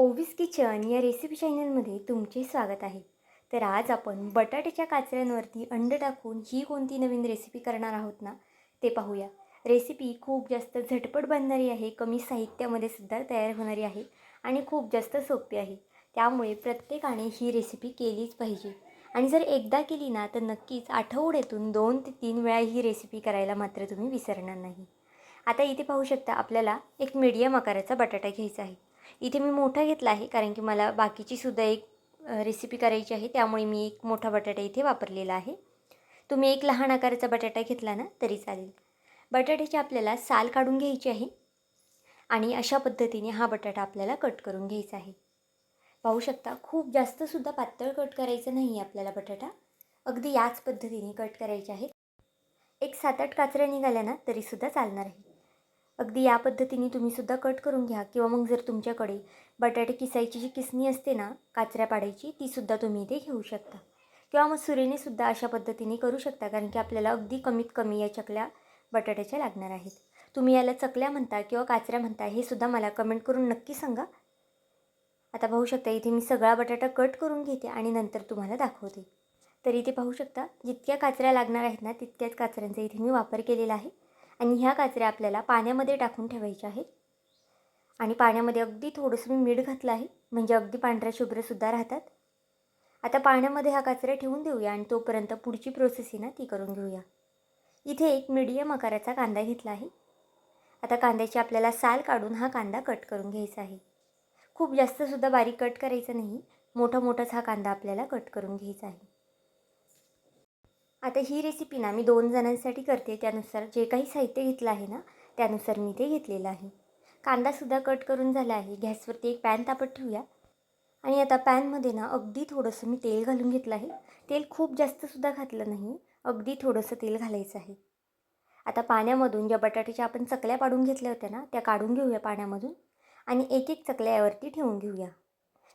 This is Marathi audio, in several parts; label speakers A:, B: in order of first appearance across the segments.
A: ओविस किचन या रेसिपी चॅनलमध्ये तुमचे स्वागत आहे. तर आज आपण बटाट्याच्या काचऱ्यांवरती अंड टाकून ही कोणती नवीन रेसिपी करणार आहोत ना ते पाहूया. रेसिपी खूप जास्त झटपट बनणारी आहे कमी साहित्यामध्ये सुद्धा तयार होणारी आहे आणि खूप जास्त सोपी आहे. त्यामुळे प्रत्येकाने ही रेसिपी केलीच पाहिजे. आणि जर एकदा केली ना तर नक्कीच आठवड्यातून दोन ते तीन वेळा ही रेसिपी करायला मात्र तुम्ही विसरणार नाही. आता इथे पाहू शकता आपल्याला एक मीडियम आकाराचा बटाटा घ्यायचा आहे. इथे मी मोठा घेतला आहे कारण की मला बाकीची सुद्धा एक रेसिपी करायची आहे त्यामुळे मी एक मोठा बटाटा इथे वापरलेला आहे. तुम्ही एक लहान आकाराचा बटाटा घेतला ना तरी चालेल. बटाट्याची आपल्याला साल काढून घ्यायची आहे आणि अशा पद्धतीने हा बटाटा आपल्याला कट करून घ्यायचा आहे. पाहू शकता खूप जास्तसुद्धा पातळ कट करायचं नाही आहे आपल्याला बटाटा. अगदी याच पद्धतीने कट करायचे आहेत. एक सात आठ काचऱ्या निघाल्या ना तरीसुद्धा चालणार आहे. अगदी या पद्धतीने तुम्हीसुद्धा कट करून घ्या किंवा मग जर तुमच्याकडे बटाटे किसायची जी किसणी असते ना काचऱ्या पाडायची तीसुद्धा तुम्ही इथे घेऊ शकता. किंवा मग सुरेनेसुद्धा अशा पद्धतीने करू शकता कारण की आपल्याला अगदी कमीत कमी या चकल्या बटाट्याच्या लागणार आहेत. तुम्ही याला चकल्या म्हणता किंवा काचऱ्या म्हणता हे सुद्धा मला कमेंट करून नक्की सांगा. आता पाहू शकता इथे मी सगळा बटाटा कट करून घेते आणि नंतर तुम्हाला दाखवते. तर इथे पाहू शकता जितक्या काचऱ्या लागणार आहेत ना तितक्याच काचऱ्यांचा इथे मी वापर केलेला आहे. आणि ह्या काचऱ्या आपल्याला पाण्यामध्ये टाकून ठेवायच्या आहेत. आणि पाण्यामध्ये अगदी थोडंसं मी मीठ घातलं आहे. म्हणजे अगदी पांढऱ्या शुभ्रसुद्धा राहतात. आता पाण्यामध्ये हा काचऱ्या ठेवून देऊया आणि तोपर्यंत पुढची प्रोसेस आहे ना ती करून घेऊया. इथे एक मीडियम आकाराचा कांदा घेतला आहे. आता कांद्याची आपल्याला साल काढून हा कांदा कट करून घ्यायचा आहे. खूप जास्तसुद्धा बारीक कट करायचं नाही. मोठा मोठाच हा कांदा आपल्याला कट करून घ्यायचा आहे. आता ही रेसिपी ना मी दोन जणांसाठी करते. त्यानुसार जे काही साहित्य घेतलं आहे ना त्यानुसार मी ते घेतलेलं आहे. कांदासुद्धा कट करून झाला आहे. गॅसवरती एक पॅन तापत ठेवूया. आणि आता पॅनमध्ये ना अगदी थोडंसं मी तेल घालून घेतलं आहे. तेल खूप जास्तसुद्धा घातलं नाही. अगदी थोडंसं तेल घालायचं आहे. आता पाण्यामधून ज्या बटाट्याच्या आपण चकल्या पाडून घेतल्या होत्या ना त्या काढून घेऊया पाण्यामधून. आणि एक एक चकल्या यावरती ठेवून घेऊया.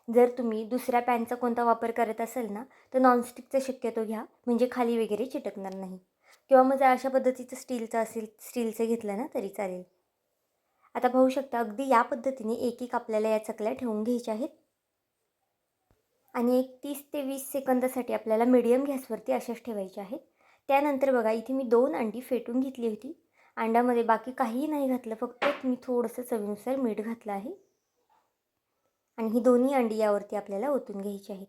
A: जर तुम्ही दुसऱ्या पॅनचा कोणता वापर करत असाल ना तर नॉनस्टिकचा शक्यतो घ्या म्हणजे खाली वगैरे चिटकणार नाही. किंवा मग जर अशा पद्धतीचं स्टीलचं असेल स्टीलचं घेतलं ना तरी चालेल. आता पाहू शकता अगदी या पद्धतीने एक एक आपल्याला या चकल्या ठेवून घ्यायच्या आहेत. आणि एक तीस ते वीस सेकंदासाठी आपल्याला मिडियम गॅसवरती अशाच ठेवायच्या आहेत. त्यानंतर बघा इथे मी दोन अंडी फेटून घेतली होती. अंड्यामध्ये बाकी काहीही नाही घातलं फक्त मी थोडंसं चवीनुसार मीठ घातलं आहे. आणि ही दोन्ही अंडी यावरती आपल्याला ओतून घ्यायची आहेत.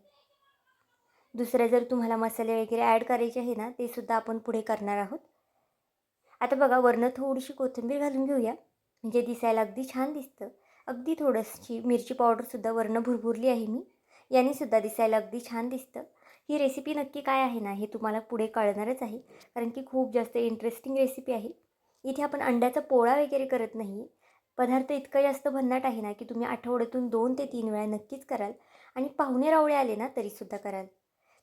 A: दुसरं जर तुम्हाला मसाले वगैरे ॲड करायचे आहे ना ते सुद्धा आपण पुढे करणार आहोत. आता बघा वरनं थोडीशी कोथिंबीर घालून घेऊया. म्हणजे दिसायला अगदी छान दिसतं. अगदी थोडंशी मिरची पावडरसुद्धा वरनं भुरभुरली आहे मी. याने सुद्धा दिसायला अगदी छान दिसतं. ही रेसिपी नक्की काय आहे ना हे तुम्हाला पुढे कळणारच आहे. कारण की खूप जास्त इंटरेस्टिंग रेसिपी आहे. इथे आपण अंड्याचा पोळा वगैरे करत नाही. पदार्थ इतकं जास्त भन्नाट आहे ना की तुम्ही आठवड्यातून दोन ते तीन वेळा नक्कीच कराल आणि पाहुणे रावळे आले ना तरीसुद्धा कराल.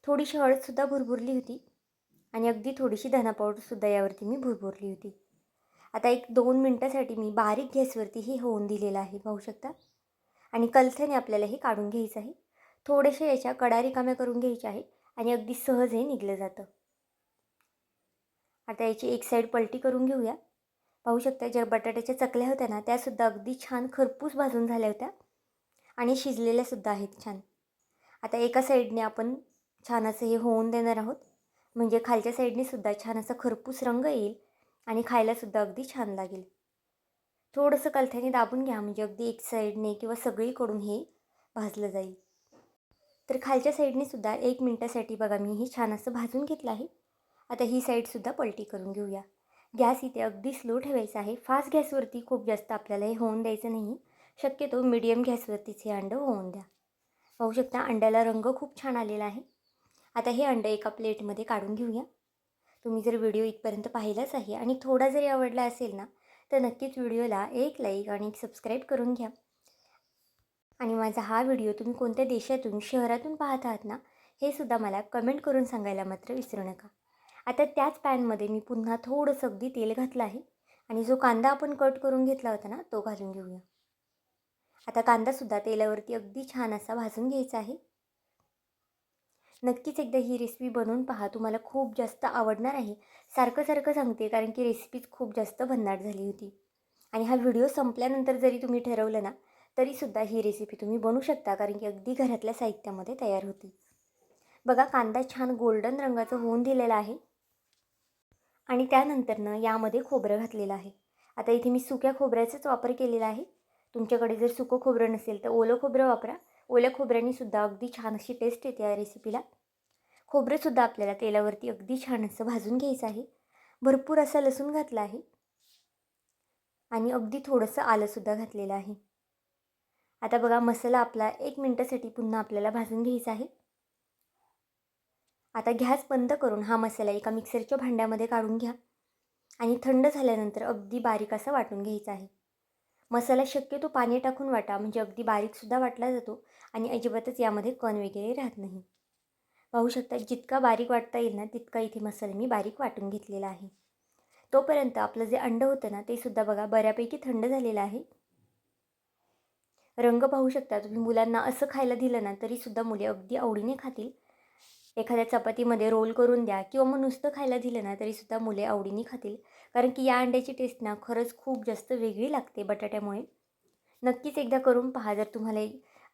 A: थोडीशी हळदसुद्धा भुरभुरली होती आणि अगदी थोडीशी धना पावडरसुद्धा यावरती मी भुरभुरली होती. आता एक दोन मिनटासाठी मी बारीक गॅसवरती हे होऊन दिलेलं आहे पाहू शकता? आणि कलथ्याने आपल्याला हे काढून घ्यायचं आहे. थोडेसे याच्या कडा रिकाम्या करून घ्यायच्या आहे आणि अगदी सहज हे निघलं जातं. आता याची एक साईड पलटी करून घेऊया. पाहू शकता ज्या बटाट्याच्या चकल्या होत्या ना त्यासुद्धा अगदी छान खरपूस भाजून झाल्या होत्या. आणि शिजलेल्यासुद्धा आहेत छान. आता एका साईडने आपण छान असं हे होऊन देणार आहोत. म्हणजे खालच्या साईडने सुद्धा छान असा खरपूस रंग येईल आणि खायलासुद्धा अगदी छान लागेल. थोडंसं कलथ्याने दाबून घ्या म्हणजे अगदी एक साईडने किंवा सगळीकडून हे भाजलं जाईल. तर खालच्या साईडने सुद्धा एक मिनटासाठी बघा मी हे छान असं भाजून घेतलं आहे. आता ही साईडसुद्धा पलटी करून घेऊया. गॅस इथे अगदी स्लो ठेवायचा आहे. फास्ट गॅसवरती खूप जास्त आपल्याला हे होऊन द्यायचं नाही. शक्यतो मीडियम गॅसवरतीच हे अंडं होऊन द्या. पाहू शकता अंड्याला रंग खूप छान आलेला आहे. आता हे अंडं एका प्लेटमध्ये काढून घेऊया. तुम्ही जर व्हिडिओ इथपर्यंत पाहिलाच आहे आणि थोडा जरी आवडला असेल ना तर नक्कीच व्हिडिओला एक लाईक आणि एक सबस्क्राईब करून घ्या. आणि माझा हा व्हिडिओ तुम्ही कोणत्या देशातून शहरातून पाहत आहात ना हे सुद्धा मला कमेंट करून सांगायला मात्र विसरू नका. आता त्याच पॅनमध्ये मी पुन्हा थोडंसं अगदी तेल घातलं आहे. आणि जो कांदा आपण कट करून घेतला होता ना तो घालून घेऊया. आता कांदासुद्धा तेलावरती अगदी छान असा भाजून घ्यायचा आहे. नक्कीच एकदा ही रेसिपी बनवून पहा तुम्हाला खूप जास्त आवडणार आहे. सारखं सारखं सांगते कारण की रेसिपीच खूप जास्त भन्नाट झाली होती. आणि हा व्हिडिओ संपल्यानंतर जरी तुम्ही ठरवलं ना तरीसुद्धा ही रेसिपी तुम्ही बनवू शकता कारण की अगदी घरातल्या साहित्यामध्ये तयार होती. बघा कांदा छान गोल्डन रंगाचं होऊन दिलेला आहे. आणि त्यानंतरनं यामध्ये खोबरं घातलेलं आहे. आता इथे मी सुक्या खोबऱ्याचाच वापर केलेला आहे. तुमच्याकडे जर सुकं खोबरं नसेल तर ओलं खोबरं वापरा. ओल्या खोबऱ्यानीसुद्धा अगदी छान अशी टेस्ट येते या रेसिपीला खोबरंसुद्धा आपल्याला तेलावरती अगदी छान असं भाजून घ्यायचं आहे. भरपूर असा लसूण घातला आहे. आणि अगदी थोडंसं आलंसुद्धा घातलेलं आहे. आता बघा मसाला आपला एक मिनटासाठी पुन्हा आपल्याला भाजून घ्यायचा आहे. आता गॅस बंद करून हा मसाला एका मिक्सरच्या भांड्यामध्ये काढून घ्या. आणि थंड झाल्यानंतर अगदी बारीक असा वाटून घ्यायचा आहे. मसाला शक्यतो पाणी टाकून वाटा म्हणजे अगदी बारीकसुद्धा वाटला जातो आणि अजिबातच यामध्ये कण वगैरे राहत नाही. पाहू शकता जितका बारीक वाटता येईल ना तितका इथे मसाला मी बारीक वाटून घेतलेला आहे. तोपर्यंत आपलं जे अंड होतं ना ते सुद्धा बघा बऱ्यापैकी थंड झालेलं आहे. रंग पाहू शकता तुम्ही मुलांना असं खायला दिलं ना तरीसुद्धा मुले अगदी आवडीने खातील. एखाद्या चपातीमध्ये रोल करून द्या किंवा मग नुसतं खायला दिलं ना तरीसुद्धा मुले आवडीने खातील. कारण की या अंड्याची टेस्ट ना खरंच खूप जास्त वेगळी लागते बटाट्यामुळे. नक्कीच एकदा करून पहा जर तुम्हाला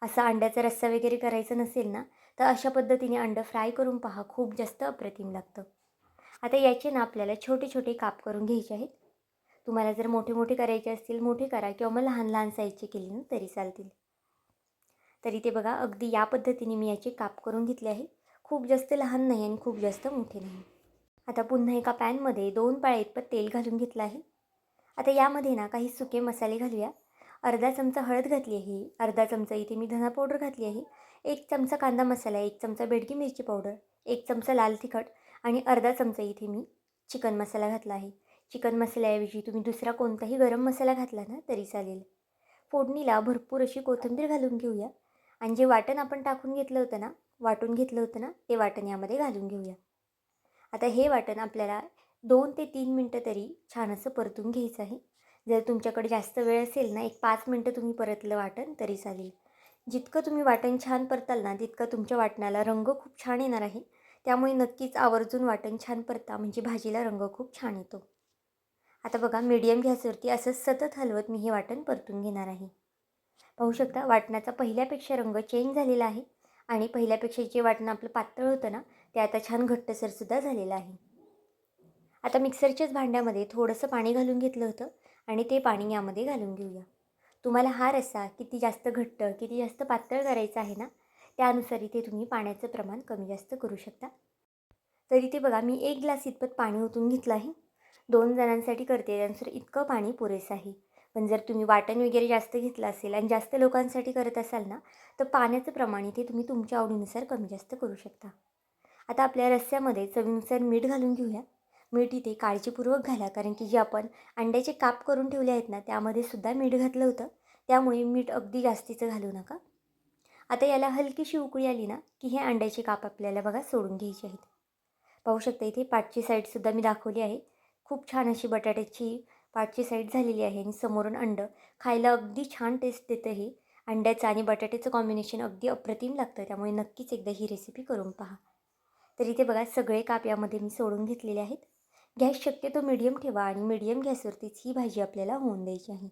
A: असा अंड्याचा रस्सा वगैरे करायचा नसेल ना तर अशा पद्धतीने अंडं फ्राय करून पहा खूप जास्त अप्रतिम लागतं. आता याचे ना आपल्याला छोटे छोटे काप करून घ्यायचे आहेत. तुम्हाला जर मोठे मोठे करायचे असतील मोठे करा किंवा मग लहान लहान साईजचे केले ना तरी चालतील. तरी ते बघा अगदी या पद्धतीने मी याचे काप करून घेतले आहे खूप जास्त लहान नाही आणि खूप जास्त मोठे नाही. आता पुन्हा एका पॅनमध्ये दोन पाळ्या इतपत तेल घालून घेतलं आहे. आता यामध्ये ना काही सुके मसाले घालूया. अर्धा चमचा हळद घातली आहे. अर्धा चमचा इथे मी धना पावडर घातली आहे. एक चमचा कांदा मसाला एक चमचा बेडगी मिरची पावडर एक चमचा लाल तिखट आणि अर्धा चमचा इथे मी चिकन मसाला घातला आहे. चिकन मसाल्याऐवजी तुम्ही दुसरा कोणताही गरम मसाला घातला ना तरी चालेल. फोडणीला भरपूर अशी कोथिंबीर घालून घेऊया. आणि जे वाटण आपण टाकून घेतलं होतं ना वाटून घेतलं होतं ना ते वाटण यामध्ये घालून घेऊया. आता हे वाटण आपल्याला दोन ते तीन मिनटं तरी छान असं परतून घ्यायचं आहे. जर तुमच्याकडे जास्त वेळ असेल ना एक पाच मिनटं तुम्ही परतलं वाटण तरी चालेल. जितकं तुम्ही वाटण छान परताल ना तितकं तुमच्या वाटणाला रंग खूप छान येणार आहे. त्यामुळे नक्कीच आवर्जून वाटण छान परता म्हणजे भाजीला रंग खूप छान येतो. आता बघा मीडियम गॅसवरती असं सतत हलवत मी हे वाटण परतून घेणार आहे. पाहू शकता वाटणाचा पहिल्यापेक्षा रंग चेंज झालेला आहे. आणि पहिल्यापेक्षा जे वाटणं आपलं पातळ होतं ना ते आता छान घट्टसरसुद्धा झालेलं आहे. आता मिक्सरच्याच भांड्यामध्ये थोडंसं पाणी घालून घेतलं होतं आणि ते पाणी यामध्ये घालून घेऊया. तुम्हाला हा रस्सा किती जास्त घट्ट किती जास्त पातळ करायचा आहे ना त्यानुसार इथे तुम्ही पाण्याचं प्रमाण कमी जास्त करू शकता. तर इथे बघा मी एक ग्लास इतपत पाणी ओतून घेतलं आहे. दोन जणांसाठी करते त्यानुसार इतकं पाणी पुरेसं आहे. पण जर तुम्ही वाटण वगैरे जास्त घेतलं असेल आणि जास्त लोकांसाठी करत असाल ना तर पाण्याचं प्रमाण इथे तुम्ही तुमच्या आवडीनुसार कमी जास्त करू शकता. आता आपल्या रस्स्यामध्ये चवीनुसार मीठ घालून घेऊया. मीठ इथे काळजीपूर्वक घाला कारण की जे आपण अंड्याचे काप करून ठेवले आहेत ना त्यामध्ये सुद्धा मीठ घातलं होतं. त्यामुळे मीठ अगदी जास्तीचं घालू नका. आता याला हलकीशी उकळी आली ना की हे अंड्याचे काप आपल्याला बघा सोडून घ्यायचे आहेत. पाहू शकता इथे पाठची साईडसुद्धा मी दाखवली आहे. खूप छान अशी बटाट्याची पाठची साईड झालेली आहे आणि समोरून अंडं खायला अगदी छान टेस्ट देतं हे. अंड्याचं आणि बटाट्याचं कॉम्बिनेशन अगदी अप्रतिम लागतं. त्यामुळे नक्कीच एकदा ही रेसिपी करून पहा. तर इथे बघा सगळे काप यामध्ये मी सोडून घेतलेले आहेत. गॅस शक्यतो मिडियम ठेवा आणि मिडियम गॅसवरतीच ही भाजी आपल्याला होऊन द्यायची आहे.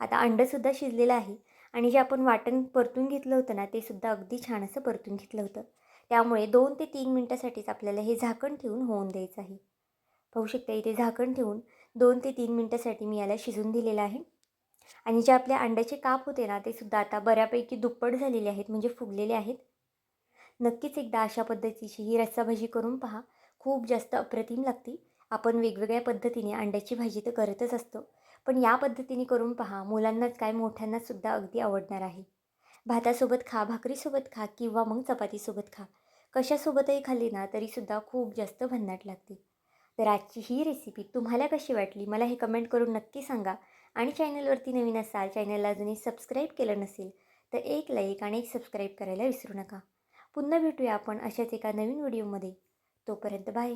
A: आता अंडंसुद्धा शिजलेलं आहे आणि जे आपण वाटण परतून घेतलं होतं ना ते सुद्धा अगदी छान असं परतून घेतलं होतं. त्यामुळे दोन ते तीन मिनटासाठीच आपल्याला हे झाकण ठेवून होऊन द्यायचं आहे. पाहू शकता इथे झाकण ठेवून दोन ते तीन मिनटासाठी मी याला शिजून दिलेलं आहे. आणि जे आपल्या अंड्याचे काप होते ना ते सुद्धा आता बऱ्यापैकी दुप्पट झालेले आहेत म्हणजे फुगलेले आहेत. नक्कीच एकदा अशा पद्धतीची ही रस्साभाजी करून पहा. खूप जास्त अप्रतिम लागते. आपण वेगवेगळ्या पद्धतीने अंड्याची भाजी तर करतच असतो. पण या पद्धतीने करून पहा मुलांनाच काय मोठ्यांनासुद्धा अगदी आवडणार आहे. भातासोबत खा भाकरीसोबत खा किंवा मग चपातीसोबत खा. कशासोबतही खाल्ली ना तरीसुद्धा खूप जास्त भन्नाट लागते. तर आजची ही रेसिपी तुम्हाला कशी वाटली? मला हे कमेंट करून नक्की सांगा. आणि चॅनलवरती नवीन असाल चॅनलला अजूनही सबस्क्राईब केलं नसेल तर एक लाईक आणि एक सबस्क्राईब करायला विसरू नका. पुन्हा भेटूया आपण अशाच एका नवीन व्हिडिओमध्ये तोपर्यंत बाय